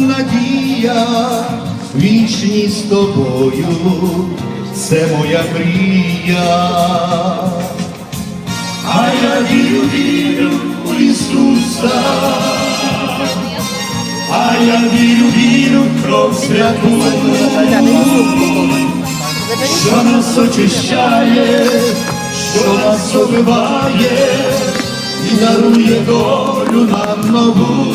надія, вічність з тобою, це моя мрія. А я вірю, вірю у Ісуса, а я вірю, вірю в кров святу, що нас очищає, що нас обиває і дарує долю нам нову,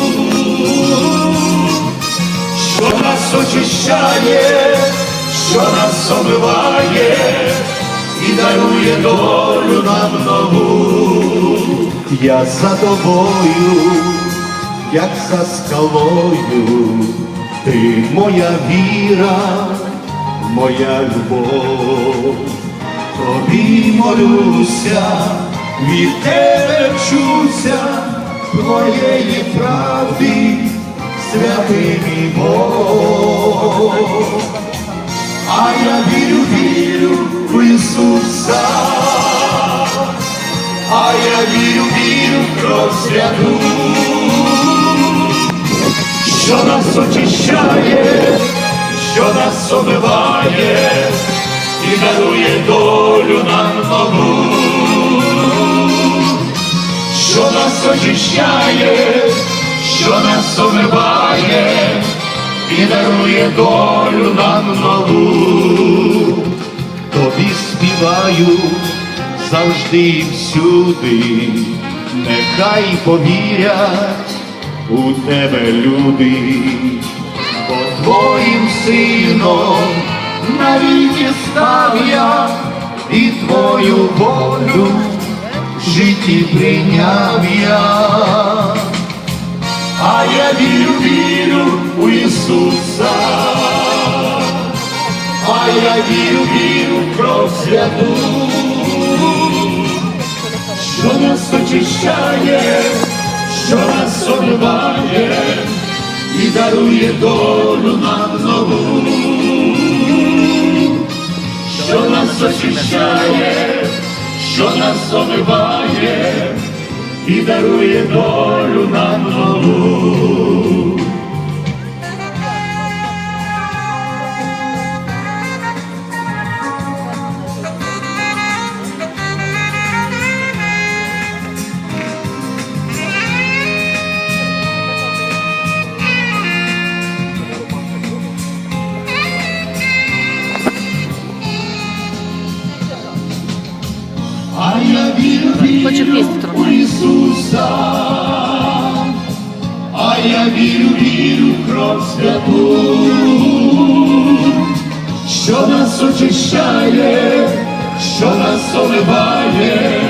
що нас очищає, що нас обиває і дарує долю нам нову. Я за тобою, як за скалою, ти моя віра, моя любов, тобі молюся, від тебе вчуся, твоєї правди, святий мій Бог. А я вірю, вірю в Ісуса, а я вірю, вірю в кров святу, що нас очищає, що нас обиває і дарує долю нам що нас обиває і дарує долю нам нову. Тобі співаю завжди і всюди, нехай повірять у тебе люди, бо твоїм сином навіки став я і твою волю в житті прийняв я. А я вірю, вірю у Ісуса, а я вірю, вірю в кров святу, що нас очищає, що нас обливає і дарує долю нам нову, що нас очищає, що нас обливає і дарує долю нам А я вірю, вірю Ісуса, а я вірю, вірю кров святу, що нас очищає, що нас оливає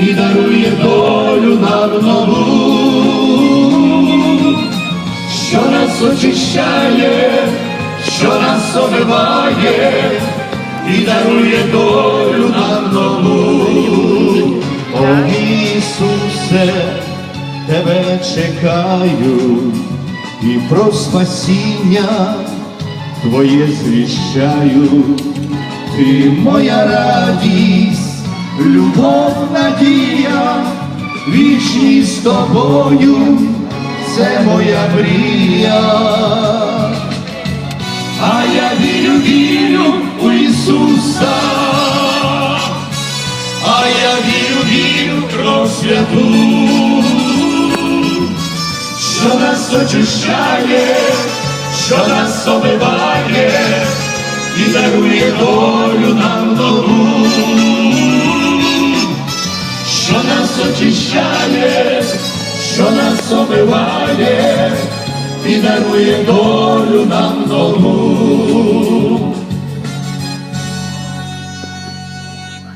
і дарує долю нам нову, що нас очищає, що нас омиває і дарує долю нам нову. О Ісусе, тебе чекаю і про спасіння Твоє звіщаю, ти моя радість, любов, надія, вічність з тобою, це моя мрія. А я вірю, вірю святу, що нас очищає, що нас обиває і дарує долю нам нову, що нас очищає, що нас обиває і дарує долю нам нову.